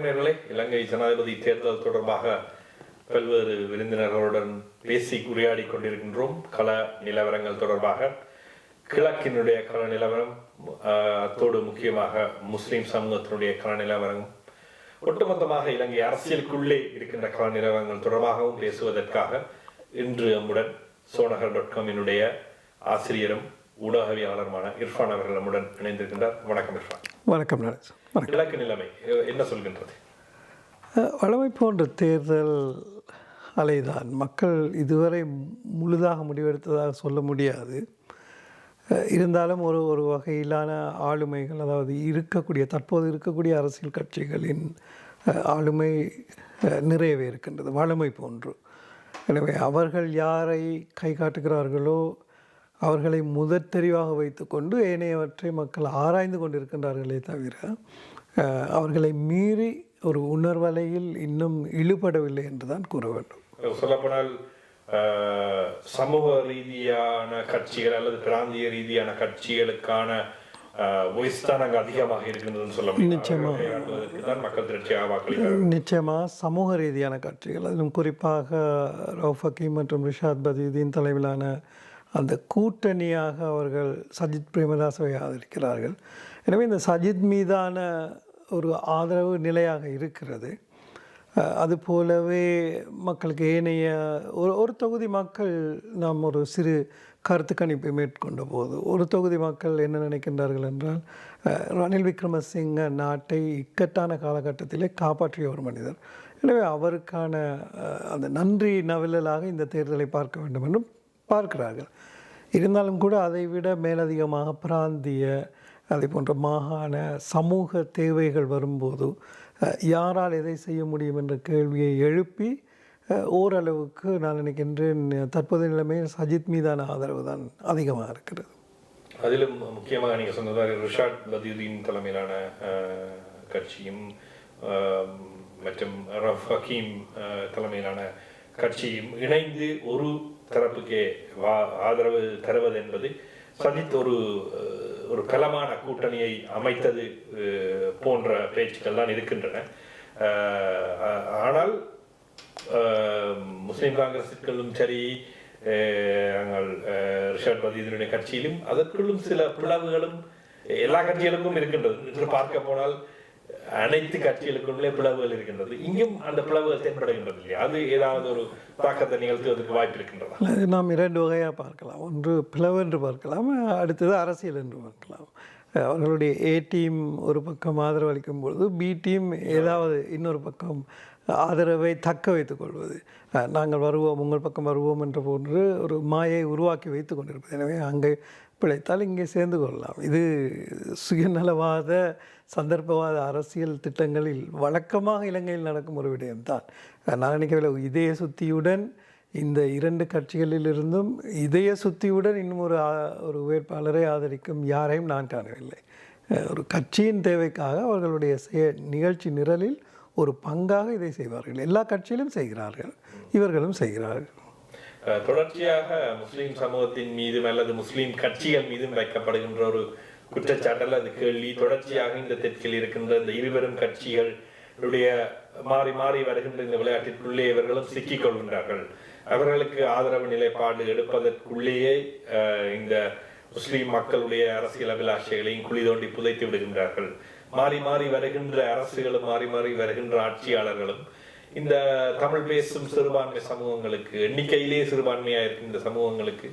வணக்கம் நேர்களே இலங்கை ஜனாதிபதி தேர்தல் தொடர்பாக பல்வேறு விருந்தினர்களுடன் பேசி உரையாடி கொண்டிருக்கின்றோம். கள நிலவரங்கள் தொடர்பாக. கிழக்கினுடைய கள நிலவரம் ஆஹ், அத்தோடு முக்கியமாக முஸ்லிம் சமூகத்தினுடைய கள நிலவரம். ஒட்டுமொத்தமாக இலங்கை அரசியலுக்குள்ளே இருக்கின்ற கள நிலவரங்கள் தொடர்பாகவும் பேசுவதற்காக இன்று நம்முடன் சோனகர் டாட் காமினுடைய ஆசிரியரும் ஊடகவியாளருமான இர்ஃபான் அவர்கள் நம்முடன் இணைந்திருக்கின்றார். வணக்கம் இர்ஃபான். வணக்கம் வணக்கம். கிழக்கு நிலைமை என்ன சொல்கின்றது? வழமை போன்ற தேர்தல் அலைதான். மக்கள் இதுவரை முழுதாக முடிவெடுத்ததாக சொல்ல முடியாது. இருந்தாலும் ஒரு ஒரு வகையிலான ஆளுமைகள் அதாவது இருக்கக்கூடிய தற்போது இருக்கக்கூடிய அரசியல் கட்சிகளின் ஆளுமை நிறையவே இருக்கின்றது வழமை போன்று. எனவே அவர்கள் யாரை கை காட்டுகிறார்களோ அவர்களை முதற் தெரிவாக வைத்துக்கொண்டு ஏனையவற்றை மக்கள் ஆராய்ந்து கொண்டிருக்கின்றார்களே தவிர அவர்களை மீறி ஒரு உணர்வலையில் இன்னும் இழுபடவில்லை என்று தான் கூற வேண்டும். சொல்லப்போனால் சமூக ரீதியான கட்சிகள் அல்லது பிராந்திய ரீதியான கட்சிகளுக்கான நிச்சயமாக சமூக ரீதியான கட்சிகள் அதிலும் குறிப்பாக ரவுஃப் ஹக்கீம் மற்றும் ரிஷாத் பதீதீன் தலைமையிலான அந்த கூட்டணியாக அவர்கள் சஜித் பிரேமதாசவை ஆதரிக்கிறார்கள். எனவே இந்த சஜித் மீதான ஒரு ஆதரவு நிலையாக இருக்கிறது. அது போலவே மக்களுக்கு ஏனைய ஒரு ஒரு தொகுதி மக்கள் நாம் ஒரு சிறு கருத்து கணிப்பை மேற்கொண்ட போது ஒரு தொகுதி மக்கள் என்ன நினைக்கின்றார்கள் என்றால் ரணில் விக்ரமசிங்க நாட்டை இக்கட்டான காலகட்டத்திலே காப்பாற்றிய ஒரு மனிதர். எனவே அவருக்கான அந்த நன்றி நவிழலாக இந்த தேர்தலை பார்க்க வேண்டும் என்றும் பார்க்கிறார்கள். இருந்தாலும் கூட அதை விட மேலதிகமாக பிராந்திய அதே போன்ற மாகாண சமூக தேவைகள் வரும்போது யாரால் எதை செய்ய முடியும் என்ற கேள்வியை எழுப்பி ஓரளவுக்கு நான் நினைக்கின்றேன் தற்போதைய நிலைமையில் சஜித் மீதான ஆதரவு தான் அதிகமாக இருக்கிறது. அதிலும் முக்கியமாக நீங்கள் சொன்னதாக ரிஷாட் பதியுதீன் தலைமையிலான கட்சியும் மற்றும் ரஃப் ஹக்கீம் தலைமையிலான கட்சியும் இணைந்து ஒரு தரப்புக்கே வா ஆதரவு தருவது என்பது சஜித் ஒரு ஒரு பலமான கூட்டணியை அமைத்தது போன்ற பேச்சுக்கள் தான் இருக்கின்றன. ஆனால் முஸ்லீம் காங்கிரஸுக்களும் சரி அஹ், நாங்கள் ரிஷாட் கட்சியிலும் அதற்குள்ளும் சில பிளவுகளும் எல்லா கட்சிகளுக்கும் இருக்கின்றது. என்று பார்க்க போனால் அனைத்து கட்சிகளுக்குள்ளே பிளவுகள் இருக்கின்றது. இங்கும் அந்த பிளவுகள் தென்படுகின்றது இல்லையா அது ஏதாவது ஒரு தாக்கத்தை நிகழ்த்துவதற்கு வாய்ப்பு இருக்கின்றதா? அல்லது நாம் இரண்டு வகையாக பார்க்கலாம். ஒன்று பிளவு என்று பார்க்கலாம் அடுத்தது அரசியல் என்று பார்க்கலாம். அவர்களுடைய ஏ டீம் ஒரு பக்கம் ஆதரவு அளிக்கும் பொழுது பி டீம் ஏதாவது இன்னொரு பக்கம் ஆதரவை தக்க வைத்துக் கொள்வது நாங்கள் வருவோம் உங்கள் பக்கம் வருவோம் என்ற போன்று ஒரு மாயை உருவாக்கி வைத்து கொண்டிருப்பது. எனவே அங்கே பிழைத்தால் இங்கே சேர்ந்து கொள்ளலாம். இது சுயநலவாத சந்தர்ப்பவாத அரசியல் திட்டங்களில் வழக்கமாக இலங்கையில் நடக்கும் ஒரு விடயம்தான். நான் நினைக்கவில்லை இதய சுத்தியுடன் இந்த இரண்டு கட்சிகளிலிருந்தும் இதய சுத்தியுடன் இன்னும் ஒரு ஒரு வேட்பாளரை ஆதரிக்கும் யாரையும் நான் காணவில்லை. ஒரு கட்சியின் தேவைக்காக அவர்களுடைய செய நிகழ்ச்சி நிரலில் ஒரு பங்காக இதை செய்வார்கள். எல்லா கட்சியிலும் செய்கிறார்கள். இவர்களும் செய்கிறார்கள். தொடர்ச்சியாக முஸ்லீம் சமூகத்தின் மீதும் அல்லது முஸ்லீம் கட்சிகள் மீதும் வைக்கப்படுகின்ற ஒரு குற்றச்சாட்டல் அது கேள்வி. தொடர்ச்சியாக இந்த தெற்கில் இருக்கின்ற இந்த இருவரும் கட்சிகளுடைய மாறி மாறி வருகின்ற இந்த விளையாட்டிற்குள்ளே இவர்களும் சிக்கிக் கொள்கின்றார்கள். அவர்களுக்கு ஆதரவு நிலைப்பாடு எடுப்பதற்குள்ளேயே இந்த முஸ்லீம் மக்களுடைய அரசியல் அபிலாஷைகளையும் குழி தோண்டி புதைத்து விடுகின்றார்கள். மாறி மாறி வருகின்ற அரசுகளும் மாறி மாறி வருகின்ற ஆட்சியாளர்களும் இந்த தமிழ் பேசும் சிறுபான்மை சமூகங்களுக்கு எண்ணிக்கையிலே சிறுபான்மையா இருக்கின்ற சமூகங்களுக்கு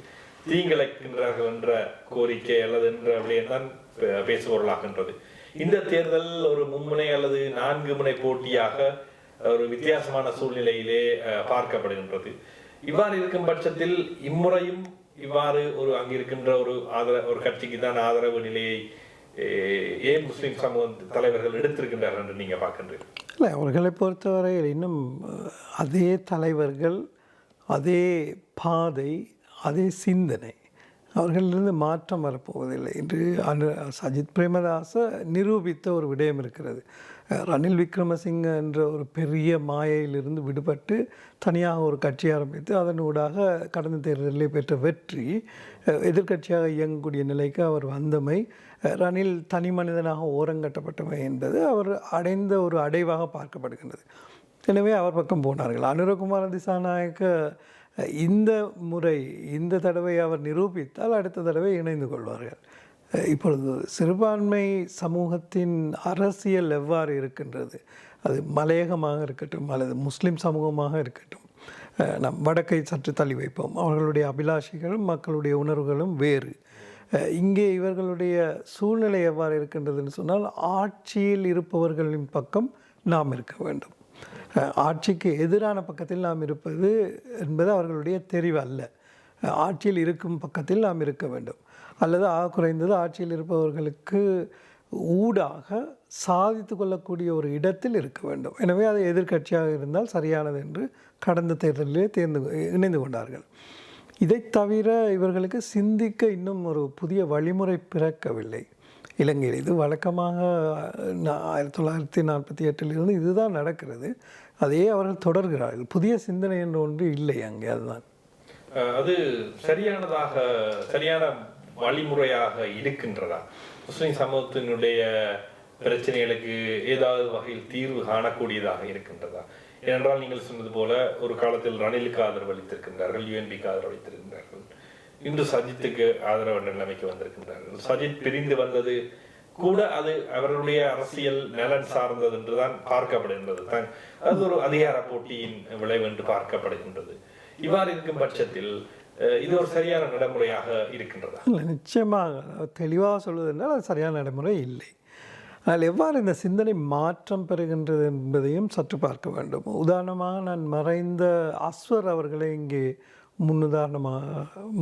தீங்கிழைக்கின்றார்கள் என்ற கோரிக்கை அல்லது என்ற விடயம்தான் பே- பேசுபொருளாகின்றது. இந்த தேர்தல் ஒரு மும்முனை அல்லது நான்கு முனை போட்டியாக ஒரு வித்தியாசமான சூழ்நிலையிலே பார்க்கப்படுகின்றது. இவ்வாறு இருக்கும் பட்சத்தில் இம்முறையும் இவ்வாறு ஒரு அங்கிருக்கின்ற ஒரு ஆதர ஒரு கட்சிக்கு தான் ஆதரவு நிலையை ஏன் முஸ்லீம் சமூக தலைவர்கள் எடுத்திருக்கின்றார்கள் என்று நீங்கள் பார்க்கின்றீர்கள்? இல்லை அவர்களை பொறுத்தவரையில் இன்னும் அதே தலைவர்கள் அதே பாதை அதே சிந்தனை அவர்களிலிருந்து மாற்றம் வரப்போவதில்லை. என்று அனு சஜித் பிரேமதாச நிரூபித்த ஒரு விடயம் இருக்கிறது. ரணில் விக்ரமசிங்க என்ற ஒரு பெரிய மாயையிலிருந்து விடுபட்டு தனியாக ஒரு கட்சி ஆரம்பித்து அதன் ஊடாக கடந்த தேர்தலில் பெற்ற வெற்றி எதிர்கட்சியாக எதிர்க்கட்சியாக இயங்கக்கூடிய நிலைக்கு அவர் வந்தமை ரணில் தனி மனிதனாக ஓரங்கட்டப்பட்டவை என்பது அவர் அடைந்த ஒரு அடைவாக பார்க்கப்படுகின்றது. எனவே அவர் பக்கம் போனார்கள். அனுரகுமார திசாநாயக்க இந்த முறை இந்த தடவை அவர் நிரூபித்தால் அடுத்த தடவை இணைந்து கொள்வார்கள். இப்பொழுது சிறுபான்மை சமூகத்தின் அரசியல் எவ்வாறு இருக்கின்றது? அது மலையகமாக இருக்கட்டும் அல்லது முஸ்லிம் சமூகமாக இருக்கட்டும். நம் வடக்கை சற்று தள்ளி வைப்போம். அவர்களுடைய அபிலாஷைகளும் மக்களுடைய உணர்வுகளும் வேறு. இங்கே இவர்களுடைய சூழ்நிலை எவ்வாறு இருக்கின்றதுன்னு சொன்னால் ஆட்சியில் இருப்பவர்களின் பக்கம் நாம் இருக்க வேண்டும். ஆட்சிக்கு எதிரான பக்கத்தில் நாம் இருப்பது என்பது அவர்களுடைய தெரிவு அல்ல. ஆட்சியில் இருக்கும் பக்கத்தில் நாம் இருக்க வேண்டும். அல்லது ஆக குறைந்தது ஆட்சியில் இருப்பவர்களுக்கு ஊடாக சாதித்து கொள்ளக்கூடிய ஒரு இடத்தில் இருக்க வேண்டும். எனவே அது எதிர்க்கட்சியாக இருந்தால் சரியானது என்று கடந்த தேர்தலிலே தேர்ந்து இணைந்து கொண்டார்கள். இதை தவிர இவர்களுக்கு சிந்திக்க இன்னும் ஒரு புதிய வழிமுறை பிறக்கவில்லை. இலங்கையில் இது வழக்கமாக ஆயிரத்தி தொள்ளாயிரத்தி நாற்பத்தி எட்டிலிருந்து இதுதான் நடக்கிறது. அதையே அவர்கள் தொடர்கிறார்கள். புதிய சிந்தனை என்று ஒன்று இல்லை அங்கே அதுதான். அது சரியானதாக சரியான வழிமுறையாக இருக்கின்றதா? முஸ்லிம் சமூகத்தினுடைய பிரச்சனைகளுக்கு ஏதாவது வகையில் தீர்வு காணக்கூடியதாக இருக்கின்றதா? ஏனென்றால் நீங்கள் சொன்னது போல ஒரு காலத்தில் ரணிலுக்கு ஆதரவு அளித்திருக்கின்றார்கள் யூஎன்பிக்கு ஆதரவு அளித்திருக்கின்றார்கள். இன்று சஜித்துக்கு ஆதரவு நிலைமைக்கு வந்திருக்கின்றார்கள். சஜித் பிரிந்து வந்தது கூட அது அவர்களுடைய அரசியல் நலன் சார்ந்தது என்றுதான் பார்க்கப்படுகின்றது. தான் அது ஒரு அதிகார போட்டியின் விளைவு என்று பார்க்கப்படுகின்றது. இவ்வாறு இருக்கும் பட்சத்தில் அஹ், இது ஒரு சரியான நடைமுறையாக இருக்கின்றதா? இல்லை நிச்சயமாக. தெளிவாக சொல்வது என்றால் அது சரியான நடைமுறை இல்லை. அதில் எவ்வாறு இந்த சிந்தனை மாற்றம் பெறுகின்றது என்பதையும் சற்று பார்க்க வேண்டும். உதாரணமாக நான் மறைந்த அஸ்வர் அவர்களை இங்கே முன்னுதாரணமாக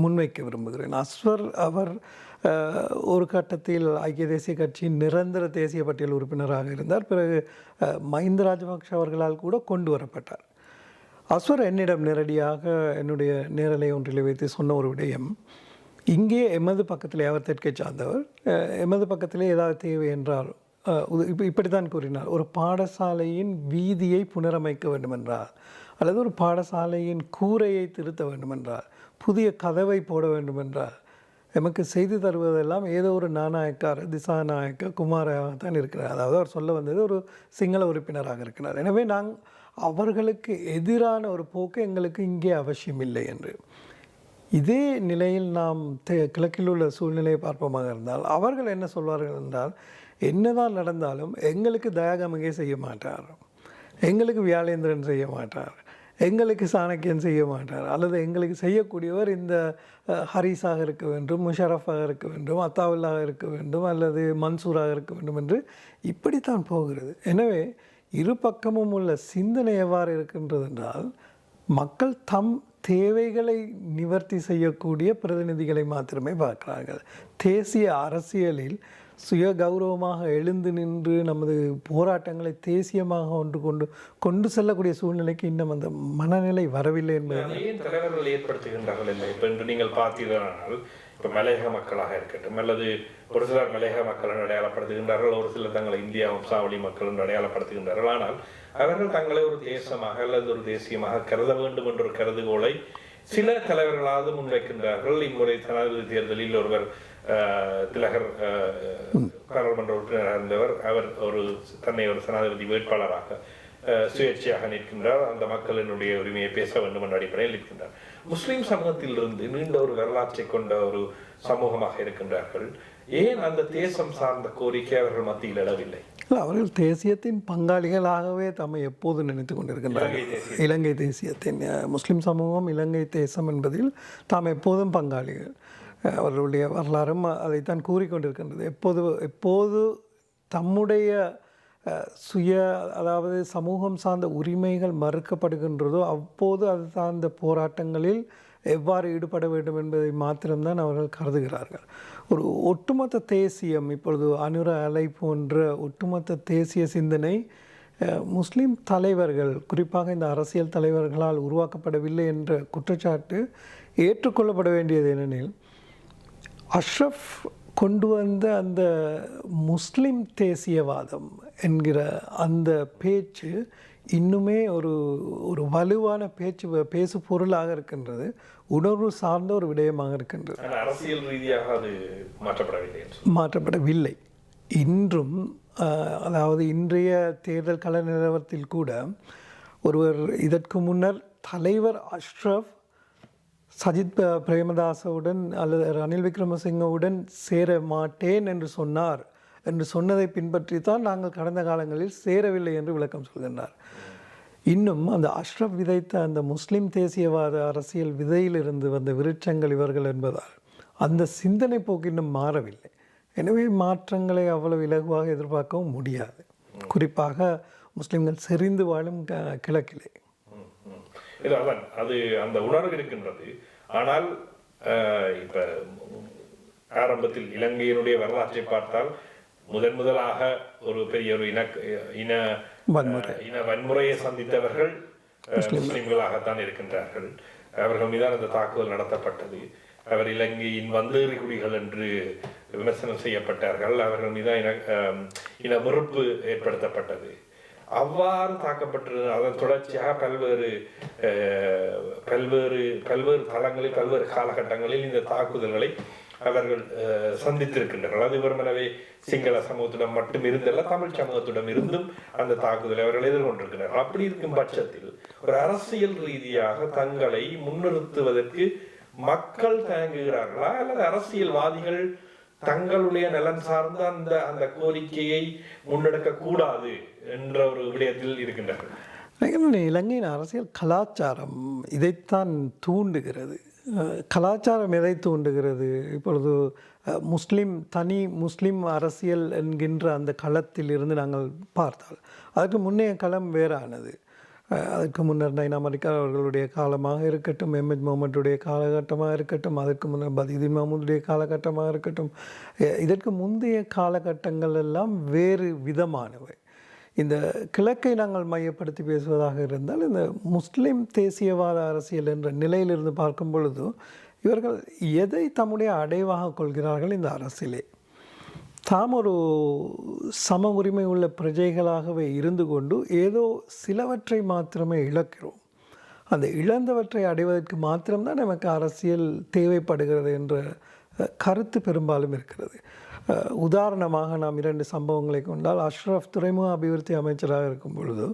முன்வைக்க விரும்புகிறேன். அஸ்வர் அவர் ஒரு கட்டத்தில் ஐக்கிய தேசிய கட்சியின் நிரந்தர தேசிய பட்டியல் உறுப்பினராக இருந்தார். பிறகு மஹிந்த ராஜபக்ஷ அவர்களால் கூட கொண்டு வரப்பட்டார். அஸ்வர் என்னிடம் நேரடியாக என்னுடைய நேரலை ஒன்றில் வைத்து சொன்ன ஒரு விடயம் இங்கே எமது பக்கத்தில் அவர் தெற்கை சார்ந்தவர் எமது பக்கத்திலே ஏதாவது தேவை என்றால் இப்படித்தான் கூறினார். ஒரு பாடசாலையின் வீதியை புனரமைக்க வேண்டுமென்றால் அல்லது ஒரு பாடசாலையின் கூரையை திருத்த வேண்டுமென்றால் புதிய கதவை போட வேண்டுமென்றால் எமக்கு செய்து தருவதெல்லாம் ஏதோ ஒரு நாநாயக்கார் திசாநாயக்க குமாராகத்தான் இருக்கிறார். அதாவது அவர் சொல்ல வந்தது ஒரு சிங்கள உறுப்பினராக இருக்கிறார். எனவே நாங்கள் அவர்களுக்கு எதிரான ஒரு போக்கு எங்களுக்கு இங்கே அவசியமில்லை என்று. இதே நிலையில் நாம் கிழக்கில் உள்ள சூழ்நிலையை பார்ப்போமாக இருந்தால் அவர்கள் என்ன சொல்வார்கள் என்றால் என்னதான் நடந்தாலும் எங்களுக்கு தயாகமகே செய்ய மாட்டார். எங்களுக்கு வியாழேந்திரன் செய்ய மாட்டார். எங்களுக்கு சாணக்கியன் செய்ய மாட்டார். அல்லது எங்களுக்கு செய்யக்கூடியவர் இந்த அஹ், ஹரிஸாக இருக்க வேண்டும் முஷரஃபாக இருக்க வேண்டும் அத்தாவுல்லாக இருக்க வேண்டும் அல்லது மன்சூராக இருக்க வேண்டும் என்று இப்படித்தான் போகிறது. எனவே இரு பக்கமும் உள்ள சிந்தனை எவ்வாறு இருக்கின்றது என்றால் மக்கள் தம் தேவைகளை நிவர்த்தி செய்யக்கூடிய பிரதிநிதிகளை மாத்திரமே பார்க்கிறார்கள். தேசிய அரசியலில் சுய கௌரவமாக எழுந்து நின்று நமது போராட்டங்களை தேசியமாக ஒன்று கொண்டு கொண்டு செல்லக்கூடிய சூழ்நிலைக்கு இன்னும் அந்த மனநிலை வரவில்லை என்பது ஏன் தலைவர்கள் ஏற்படுத்துகின்றார்கள் இல்லை? இப்ப இன்று நீங்கள் பார்த்தீர்களானால் இப்ப மலையக மக்களாக இருக்கட்டும் அல்லது ஒரு சிலர் மலையக மக்கள் என்று அடையாளப்படுத்துகின்றார்கள் ஒரு சிலர் தங்களை இந்தியா வம்சாவளி மக்கள் என்று அடையாளப்படுத்துகின்றார்கள். ஆனால் அவர்கள் தங்களை ஒரு தேசமாக அல்லது ஒரு தேசியமாக கருத வேண்டும் என்ற ஒரு கருதுகோளை சில தலைவர்களாவது முன்வைக்கின்றார்கள். இம்முறை ஜனாதிபதி தேர்தலில் ஒருவர் திலகர் பாராளுமன்ற உறுப்பினராக இருந்தவர் அவர் ஒரு தன்னை ஒரு ஜனாதிபதி வேட்பாளராக சுயேட்சையாக நிற்கின்றார் அந்த மக்களினுடைய உரிமையை பேச வேண்டும் என்ற அடிப்படையில் நிற்கின்றார் முஸ்லிம் சமூகத்திலிருந்து நீண்ட ஒரு வரலாற்றை கொண்ட ஒரு சமூகமாக இருக்கின்றார்கள் ஏன் அந்த தேசம் சார்ந்த கோரிக்கை அவர்கள் மத்தியில் எழவில்லை அவர்கள் தேசியத்தின் பங்காளிகளாகவே தம்மை எப்போது நினைத்து கொண்டிருக்கின்றார்கள் இலங்கை தேசியத்தின் முஸ்லிம் சமூகம் இலங்கை தேசம் என்பதில் தாம் எப்போதும் பங்காளிகள் அவர்களுடைய வரலாறும் அதைத்தான் கூறிக்கொண்டிருக்கின்றது. எப்போது எப்போது தம்முடைய சுய அதாவது சமூகம் சார்ந்த உரிமைகள் மறுக்கப்படுகின்றதோ அப்போது அது சார்ந்த போராட்டங்களில் எவ்வாறு ஈடுபட வேண்டும் என்பதை மாத்திரம்தான் அவர்கள் கருதுகிறார்கள். ஒரு ஒட்டுமொத்த தேசியம் இப்பொழுது அனுர அலை போன்ற ஒட்டுமொத்த தேசிய சிந்தனை முஸ்லீம் தலைவர்கள் குறிப்பாக இந்த அரசியல் தலைவர்களால் உருவாக்கப்படவில்லை என்ற குற்றச்சாட்டு ஏற்றுக்கொள்ளப்பட வேண்டியது ஏனெனில் அஷ்ரஃப் கொண்டு வந்த அந்த முஸ்லிம் தேசியவாதம் என்கிற அந்த பேச்சு இன்னுமே ஒரு ஒரு வலுவான பேச்சு பேசு பொருளாக இருக்கின்றது. உணர்வு சார்ந்த ஒரு விடயமாக இருக்கின்றது. அரசியல் ரீதியாக அது மாற்றப்படவில்லை. மாற்றப்படவில்லை. இன்றும் அதாவது இன்றைய தேர்தல் கள நிலவரத்தில் கூட ஒருவர் இதற்கு முன்னர் தலைவர் அஷ்ரஃப் சஜித் பிரேமதாசவுடன் அல்லது ரணில் விக்ரமசிங்கவுடன் சேர மாட்டேன் என்று சொன்னார். என்று சொன்னதை பின்பற்றித்தான் நாங்கள் கடந்த காலங்களில் சேரவில்லை என்று விளக்கம் சொல்கின்றார். இன்னும் அந்த அஷ்ரப் விதைத்த அந்த முஸ்லிம் தேசியவாத அரசியல் விதையிலிருந்து வந்த விருட்சங்கள் இவர்கள் என்பதால் அந்த சிந்தனை போக்கு இன்னும் மாறவில்லை. எனவே மாற்றங்களை அவ்வளவு இலகுவாக எதிர்பார்க்கவும் முடியாது. குறிப்பாக முஸ்லிம்கள் செறிந்து வாழும் க- கிழக்கிலே. இல்ல, அதான் அது அந்த உணர்வு இருக்கின்றது. ஆனால் இப்ப ஆரம்பத்தில் இலங்கையினுடைய வரலாற்றை பார்த்தால் முதன் முதலாக ஒரு பெரிய ஒரு இன இன இன வன்முறையை சந்தித்தவர்கள் முஸ்லிம்களாகத்தான் இருக்கின்றார்கள். அவர்கள் மீதான அந்த தாக்குதல் நடத்தப்பட்டது. அவர் இலங்கையின் வந்தேறி குடிகள் என்று விமர்சனம் செய்யப்பட்டார்கள். அவர்கள் மீது இன இன வெறுப்பு ஏற்படுத்தப்பட்டது. அவ்வாறு தாக்கப்பட்டிருந்த அதன் தொடர்ச்சியாக பல்வேறு பல்வேறு பல்வேறு தளங்களில் பல்வேறு காலகட்டங்களில் இந்த தாக்குதல்களை அவர்கள் அஹ், சந்தித்திருக்கின்றனர். அது வெறுமனவே சிங்கள சமூகத்திடம் மட்டும் இருந்தல்ல தமிழ் சமூகத்திடம் இருந்தும் அந்த தாக்குதலை அவர்கள் எதிர்கொண்டிருக்கிறார்கள் அப்படி இருக்கும் பட்சத்தில் ஒரு அரசியல் ரீதியாக தங்களை முன்னிறுத்துவதற்கு மக்கள் தயங்குகிறார்களா? அல்லது அரசியல்வாதிகள் தங்களுடைய நலன் சார்ந்த அந்த அந்த கோரிக்கையை முன்னெடுக்க கூடாது என்ற ஒரு விடயத்தில் இருக்கின்றார்கள். இலங்கையின் அரசியல் கலாச்சாரம் இதைத்தான் தூண்டுகிறது. கலாச்சாரம் எதை தூண்டுகிறது? இப்பொழுது முஸ்லீம் முஸ்லிம் தனி முஸ்லிம் அரசியல் என்கின்ற அந்த களத்தில் இருந்து நாங்கள் பார்த்தால் அதற்கு முன்னைய களம் வேறானது. அதற்கு முன்னர் நைனா மலிக்கார் அவர்களுடைய காலமாக இருக்கட்டும் எம்எச் முகமதுடைய காலகட்டமாக இருக்கட்டும் அதற்கு முன்னர் பதிதீன் மஹமூதுடைய காலகட்டமாக இருக்கட்டும் இதற்கு முந்தைய காலகட்டங்கள் எல்லாம் வேறு விதமானவை. இந்த கிழக்கை நாங்கள் மையப்படுத்தி பேசுவதாக இருந்தால் இந்த முஸ்லீம் தேசியவாத அரசியல் என்ற நிலையிலிருந்து பார்க்கும் பொழுது இவர்கள் எதை தம்முடைய அடைவாக கொள்கிறார்கள் இந்த அரசியலே தாம் ஒரு சம உரிமை உள்ள பிரஜைகளாகவே இருந்து கொண்டு ஏதோ சிலவற்றை மாத்திரமே இழக்கிறோம். அந்த இழந்தவற்றை அடைவதற்கு மாத்திரம்தான் நமக்கு அரசியல் தேவைப்படுகிறது என்ற கருத்து பெரும்பாலும் இருக்கிறது. உதாரணமாக நாம் இரண்டு சம்பவங்களை கொண்டால் அஷ்ரஃப் துறைமுக அபிவிருத்தி அமைச்சராக இருக்கும் பொழுது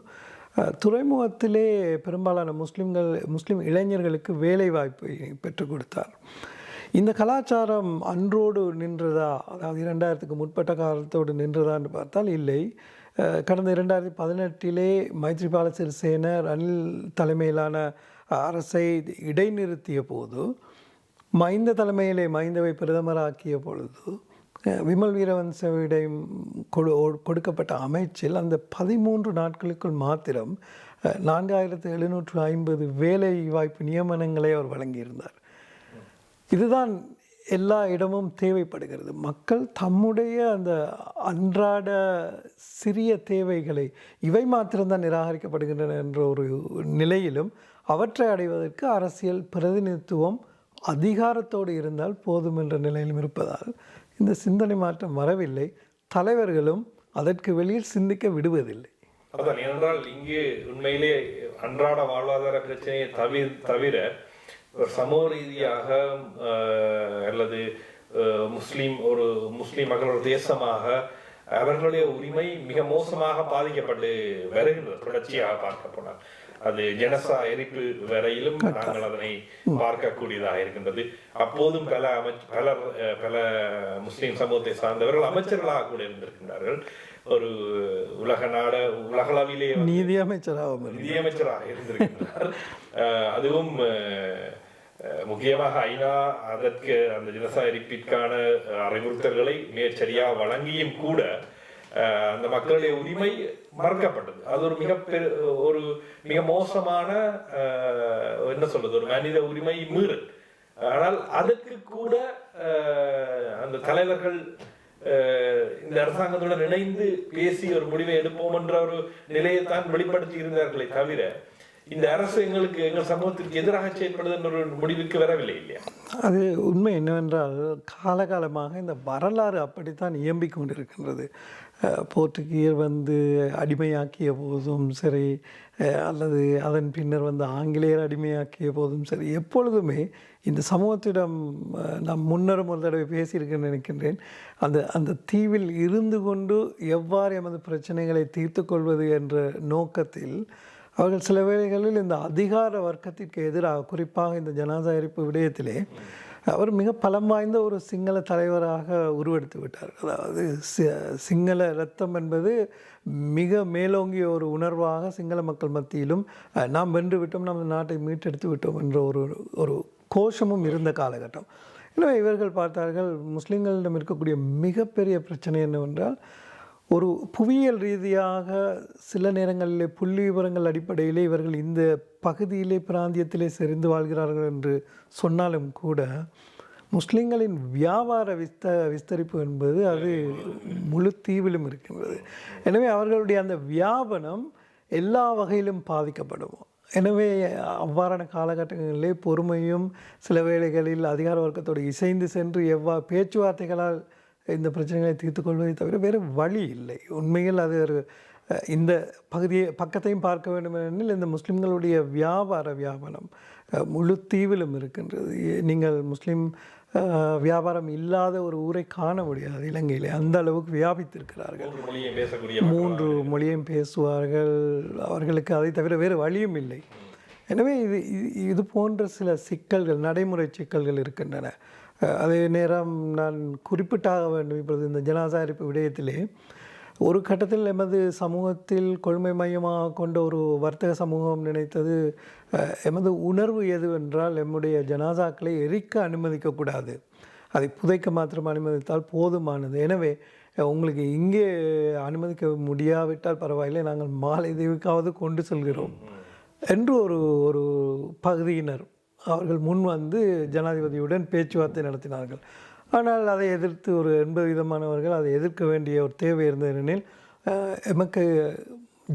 துறைமுகத்திலே பெரும்பாலான முஸ்லிம்கள் முஸ்லீம் இளைஞர்களுக்கு வேலை வாய்ப்பை பெற்றுக் கொடுத்தார். இந்த கலாச்சாரம் அன்றோடு நின்றதா? அதாவது இரண்டாயிரத்துக்கு முற்பட்ட காலத்தோடு நின்றதான்னு பார்த்தால் இல்லை. கடந்த இரண்டாயிரத்தி பதினெட்டிலே மைத்ரிபால சிறிசேன ரணில் தலைமையிலான அரசை இடைநிறுத்திய போது மைந்த தலைமையிலே மைந்தவை பிரதமராக்கிய பொழுது விமல் வீரவன்சவிடம் கொடு கொடுக்கப்பட்ட அமைச்சில் அந்த பதிமூன்று நாட்களுக்குள் மாத்திரம் நான்காயிரத்து எழுநூற்று ஐம்பது வேலை வாய்ப்பு நியமனங்களை அவர் வழங்கியிருந்தார். இதுதான் எல்லா இடமும் தேவைப்படுகிறது. மக்கள் தம்முடைய அந்த அன்றாட சிறிய தேவைகளை இவை மாத்திரம்தான் நிராகரிக்கப்படுகின்றன என்ற ஒரு நிலையிலும் அவற்றை அடைவதற்கு அரசியல் பிரதிநிதித்துவம் அதிகாரத்தோடு இருந்தால் போதும் என்ற நிலையிலும் இருப்பதால் இந்த சிந்தனை மாற்றம் வரவில்லை. தலைவர்களும் அதற்கு வெளியில் சிந்திக்க விடுவதில்லை. அதான் ஏனென்றால் இங்கே உண்மையிலே அன்றாட வாழ்வாதார பிரச்சனையை தவிர தவிர சமூக ரீதியாக அல்லது முஸ்லிம் ஒரு முஸ்லிம் மக்கள் ஒரு தேசமாக அவர்களுடைய உரிமை மிக மோசமாக பாதிக்கப்பட்டு வருகின்றது தொடர்ச்சியாக பார்க்க போனால் அது ஜனசா எரிப்பு வரையிலும் நாங்கள் அதனை பார்க்கக்கூடியதாக இருக்கின்றது. அப்போதும் பல அமைச்ச பலர் அஹ், பல முஸ்லிம் சமூகத்தை சார்ந்தவர்கள் அமைச்சர்களாக கூட இருந்திருக்கின்றார்கள். ஒரு உலக நாட உலகளவிலே வந்து நீதி அமைச்சராகவும் இருந்தார். நிதியமைச்சராக இருந்திருக்கின்றார். அதுவும் முக்கியமாக ஐநா அதற்கு அந்த ஜனசா எரிப்பிற்கான அறிவுறுத்தல்களை மிகச்சரியாக வழங்கியும் கூட அந்த மக்களுடைய உரிமை மறக்கப்பட்டது. அது ஒரு மிக பெரு ஒரு மிக மோசமான என்ன சொல்றது ஒரு மனித உரிமை மீறல். ஆனால் அதற்கு கூட அந்த தலைவர்கள் இந்த அரசாங்கத்துடன் இணைந்து பேசி ஒரு முடிவை எடுப்போம் என்ற ஒரு நிலையைத்தான் வெளிப்படுத்தி இருந்தார்களே தவிர இந்த அரசு எங்களுக்கு எங்கள் சமூகத்திற்கு எதிராக செயல்படுது என்ற ஒரு முடிவுக்கு வரவில்லை இல்லையா? அது உண்மை என்னவென்றால் காலகாலமாக இந்த வரலாறு அப்படித்தான் இயம்பிக் கொண்டிருக்கின்றது. போர்த்துகீர் வந்து அடிமையாக்கிய போதும் சரி அல்லது அதன் பின்னர் வந்து ஆங்கிலேயர் அடிமையாக்கிய போதும் சரி எப்பொழுதுமே இந்த சமூகத்திடம் நான் முன்னரும் ஒரு தடவை பேசியிருக்கேன்னு நினைக்கின்றேன். அந்த அந்த தீவில் இருந்து கொண்டு எவ்வாறு எமது பிரச்சனைகளை தீர்த்து கொள்வது என்ற நோக்கத்தில் அவர்கள் சில வேளைகளில் இந்த அதிகார வர்க்கத்திற்கு எதிராக குறிப்பாக இந்த ஜனாதா எரிப்பு விடயத்திலே அவர் மிக பலம் வாய்ந்த ஒரு சிங்கள தலைவராக உருவெடுத்து விட்டார். அதாவது சி- சிங்கள இரத்தம் என்பது மிக மேலோங்கிய ஒரு உணர்வாக சிங்கள மக்கள் மத்தியிலும் நாம் வென்று விட்டோம் நமது நாட்டை மீட்டெடுத்து விட்டோம் என்ற ஒரு ஒரு கோஷமும் இருந்த காலகட்டம். எனவே இவர்கள் பார்த்தார்கள் முஸ்லீம்களிடம் இருக்கக்கூடிய மிகப்பெரிய பிரச்சனை என்னவென்றால் ஒரு புவியியல் ரீதியாக சில நேரங்களில் புள்ளி விவரங்கள் அடிப்படையிலே இவர்கள் இந்த பகுதியிலே பிராந்தியத்திலே செறிந்து வாழ்கிறார்கள் என்று சொன்னாலும் கூட முஸ்லீம்களின் வியாபார விஸ்த விஸ்தரிப்பு என்பது அது முழு தீவிலும் இருக்கின்றது. எனவே அவர்களுடைய அந்த வியாபனம் எல்லா வகையிலும் பாதிக்கப்படும். எனவே அவ்வாறான காலகட்டங்களிலே பொறுமையும் சில வேளைகளில் அதிகார வர்க்கத்தோடு இசைந்து சென்று எவ்வா பேச்சுவார்த்தைகளால் இந்த பிரச்சனைகளை தீர்த்து கொள்வதை தவிர வேறு வழி இல்லை. உண்மையில் அது ஒரு இந்த பகுதியை பக்கத்தையும் பார்க்க வேண்டும் எனில் இந்த முஸ்லிம்களுடைய வியாபார வியாபனம் அஹ், முழு தீவிலும் இருக்கின்றது. நீங்கள் முஸ்லிம் வியாபாரம் இல்லாத ஒரு ஊரை காண முடியாது. இலங்கையிலே அந்த அளவுக்கு வியாபித்திருக்கிறார்கள். மூன்று மொழியும் பேசுவார்கள். அவர்களுக்கு அதை தவிர வேறு வழியும் இல்லை. எனவே இது இது- போன்ற சில சிக்கல்கள் நடைமுறை சிக்கல்கள் இருக்கின்றன. அதே நேரம் நான் குறிப்பிட்டாக வேண்டும் இப்பொழுது இந்த ஜனாசாரிப்பு விடயத்திலே. ஒரு கட்டத்தில் எமது சமூகத்தில் கொள்கை மையமாக கொண்ட ஒரு வர்த்தக சமூகம் நினைத்தது எமது உணர்வு எதுவென்றால் எம்முடைய ஜனாசாக்களை எரிக்க அனுமதிக்கக்கூடாது அதை புதைக்க மாத்திரம் அனுமதித்தால் போதுமானது. எனவே உங்களுக்கு இங்கே அனுமதிக்க முடியாவிட்டால் பரவாயில்லை நாங்கள் மாலை தீவுக்காவது கொண்டு செல்கிறோம். என்று ஒரு ஒரு பகுதியினர் அவர்கள் முன் வந்து ஜனாதிபதியுடன் பேச்சுவார்த்தை நடத்தினார்கள். ஆனால் அதை எதிர்த்து ஒரு எண்பது விதமானவர்கள் அதை எதிர்க்க வேண்டிய ஒரு தேவை இருந்ததெனில் எமக்கு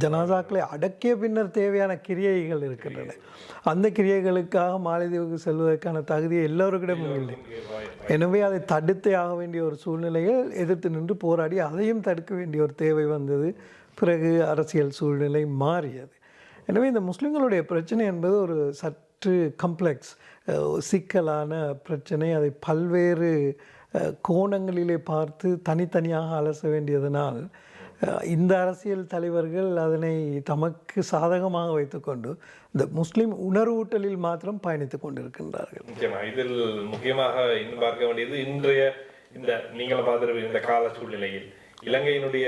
ஜனாதாக்களை அடக்கிய பின்னர் தேவையான கிரியைகள் இருக்கின்றன. அந்த கிரியைகளுக்காக மாலைதீவுக்கு செல்வதற்கான தகுதி எல்லோருக்கிடமும் இல்லை. எனவே அதை தடுத்தே ஆக வேண்டிய ஒரு சூழ்நிலையில் எதிர்த்து நின்று போராடி அதையும் தடுக்க வேண்டிய ஒரு தேவை வந்தது. பிறகு அரசியல் சூழ்நிலை மாறியது. எனவே இந்த முஸ்லிம்களுடைய பிரச்சனை என்பது ஒரு சற்று கம்ப்ளெக்ஸ் சிக்கலான பிரச்சனை. அதை பல்வேறு கோணங்களிலே பார்த்து தனித்தனியாக அலச வேண்டியதனால் இந்த அரசியல் தலைவர்கள் அதனை தமக்கு சாதகமாக வைத்துக்கொண்டு இந்த முஸ்லீம் உணர்வூட்டலில் மாத்திரம் பயணித்துக் கொண்டிருக்கின்றார்கள். நிச்சயமா. இதில் முக்கியமாக இன்னும் பார்க்க வேண்டியது இன்றைய இந்த நீங்கள் பார்த்திருப்பீங்க இந்த கால சூழ்நிலையில். இலங்கையினுடைய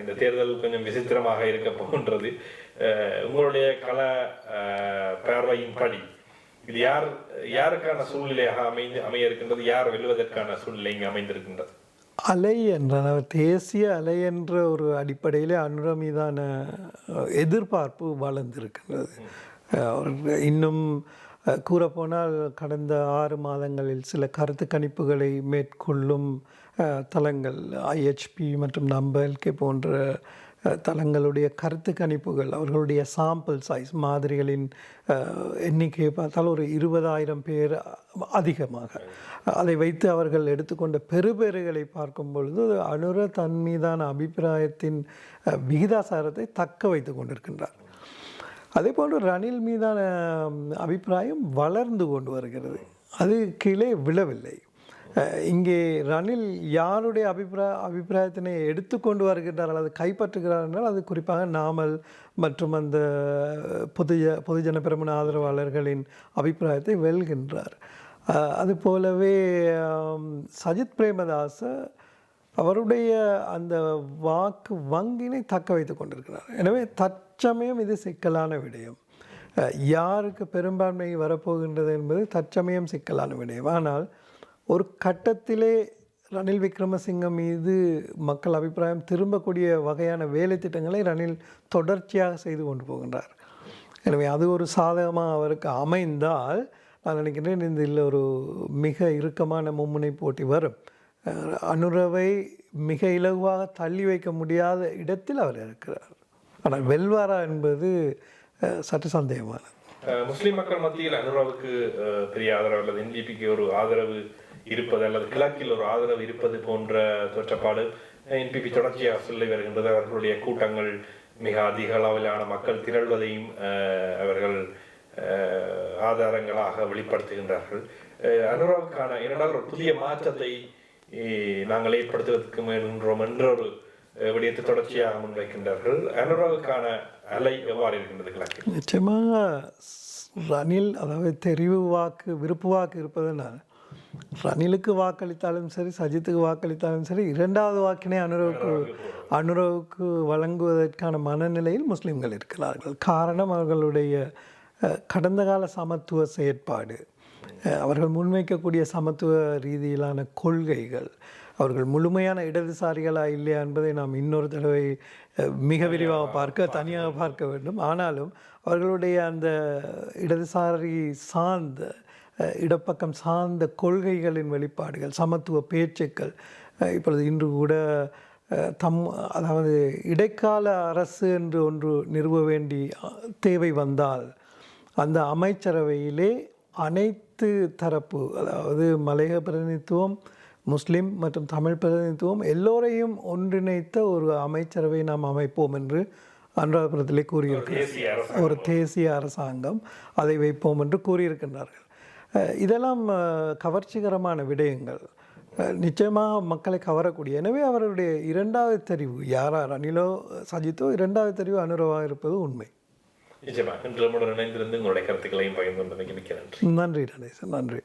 இந்த தேர்தல் கொஞ்சம் விசித்திரமாக இருக்க போகின்றது. உங்களுடைய கள அஹ், பார்வையின்படி இது யார் யாருக்கான சூழ்நிலையாக அமைந்து அமைய இருக்கின்றது யார் வெல்வதற்கான சூழ்நிலை இங்கு அமைந்திருக்கின்றது? அலை என்ற தேசிய அலை என்ற ஒரு அடிப்படையிலே அனுர மீதான எதிர்பார்ப்பு வளர்ந்திருக்கின்றது. இன்னும் கூறப்போனால் கடந்த ஆறு மாதங்களில் சில கருத்து கணிப்புகளை மேற்கொள்ளும் தளங்கள் ஐஹெச்பி மற்றும் நம்பல்கே போன்ற அஹ், தளங்களுடைய கருத்து கணிப்புகள் அவர்களுடைய சாம்பிள் சைஸ் மாதிரிகளின் எண்ணிக்கையை பார்த்தால் ஒரு இருபதாயிரம் பேர் அதிகமாக. அதை வைத்து அவர்கள் எடுத்துக்கொண்ட பெறுபேறுகளை பார்க்கும் பொழுது அனுர தன் மீதான அபிப்பிராயத்தின் விகிதாசாரத்தை தக்க வைத்து கொண்டிருக்கின்றார். அதே போன்று ரணில் மீதான அபிப்பிராயம் வளர்ந்து கொண்டு வருகிறது. அது கீழே விழவில்லை. இங்கே ரணில் யாருடைய அபிப்பிராய அபிப்பிராயத்தினை எடுத்துக்கொண்டு வருகின்றார் அல்லது கைப்பற்றுகிறார் என்றால் அது குறிப்பாக நாமல் மற்றும் அந்த பொதுஜ பொதுஜன பெருமன ஆதரவாளர்களின் அபிப்பிராயத்தை வெல்கின்றார். அது போலவே சஜித் பிரேமதாச அவருடைய அந்த வாக்கு வங்கினை தக்க வைத்து கொண்டிருக்கிறார். எனவே தற்சமயம் இது சிக்கலான விடயம். யாருக்கு பெரும்பான்மை வரப்போகின்றது என்பது தற்சமயம் சிக்கலான விடயம். ஆனால் ஒரு கட்டத்திலே ரணில் விக்ரமசிங்கம் மீது மக்கள் அபிப்பிராயம் திரும்பக்கூடிய வகையான வேலை திட்டங்களை ரணில் தொடர்ச்சியாக செய்து கொண்டு போகின்றார். எனவே அது ஒரு சாதகமாக அவருக்கு அமைந்தால் நான் நினைக்கிறேன் இதில் ஒரு மிக இறுக்கமான மும்முனை போட்டி வரும். அனுரவை மிக இலகுவாக தள்ளி வைக்க முடியாத இடத்தில் அவர் இருக்கிறார். ஆனால் வெல்வாரா என்பது சற்று சந்தேகமானது முஸ்லீம் மக்கள் மத்தியில் அனுராவுக்கு பெரிய ஆதரவு அல்லது என்டிபிக்கு ஒரு ஆதரவு இருப்பது அல்லது கிழக்கில் ஒரு ஆதரவு இருப்பது போன்ற தோற்றப்பாடு. என்பிபி தொடர்ச்சியாக சொல்லி வருகின்றது. அவர்களுடைய கூட்டங்கள் மிக அதிக அளவிலான மக்கள் திரள்வதையும் அஹ், அவர்கள் ஆதாரங்களாக வெளிப்படுத்துகின்றார்கள். அனுராவுக்கான என்னடா ஒரு புதிய மாற்றத்தை நாங்கள் ஏற்படுத்துவதற்கு முயன்றோம் என்ற ஒரு விடயத்தை தொடர்ச்சியாக முன்வைக்கின்றார்கள். அனுராவுக்கான அலை எவ்வாறு இருக்கின்றது கிழக்கு நிச்சயமாக ரணில் அதாவது தெரிவு வாக்கு விருப்பு வாக்கு இருப்பதனால் ரணிலுக்கு வாக்களித்தாலும் சரி சஜித்துக்கு வாக்களித்தாலும் சரி இரண்டாவது வாக்கினை அனுரவுக்கு அனுரவுக்கு வழங்குவதற்கான மனநிலையில் முஸ்லிம்கள் இருக்கிறார்கள். காரணம் அவர்களுடைய கடந்த கால சமத்துவ செயற்பாடு. அவர்கள் முன்வைக்கக்கூடிய சமத்துவ ரீதியிலான கொள்கைகள் அவர்கள் முழுமையான இடதுசாரிகளா இல்லையா என்பதை நாம் இன்னொரு தடவை மிக விரிவாக பார்க்க தனியாக பார்க்க வேண்டும். ஆனாலும் அவர்களுடைய அந்த இடதுசாரி சார்ந்த இடப்பக்கம் சார்ந்த கொள்கைகளின் வெளிப்பாடுகள் சமத்துவ பேச்சுக்கள் இப்பொழுது இன்று கூட தம் அதாவது இடைக்கால அரசு என்று ஒன்று நிறுவ வேண்டி தேவை வந்தால் அந்த அமைச்சரவையிலே அனைத்து தரப்பு அதாவது மலையக பிரதிநிதித்துவம் முஸ்லிம் மற்றும் தமிழ் பிரதிநிதித்துவம் எல்லோரையும் ஒன்றிணைத்த ஒரு அமைச்சரவை நாம் அமைப்போம் என்று அனுராதபுரத்திலே கூறியிருக்கிறார். ஒரு தேசிய அரசாங்கம் அதை வைப்போம் என்று கூறியிருக்கின்றார்கள். இதெல்லாம் கவர்ச்சிகரமான விடயங்கள். நிச்சயமாக மக்களை கவரக்கூடிய. எனவே அவருடைய இரண்டாவது தெரிவு யாரா ரணிலோ சஜித்தோ இரண்டாவது தெரிவு அனுரவாக இருப்பது உண்மை. நிச்சயமாக. இணைந்திருந்து உங்களுடைய கருத்துக்களையும் பகிர்ந்து நன்றி. நன்றி நடேசன் நன்றி.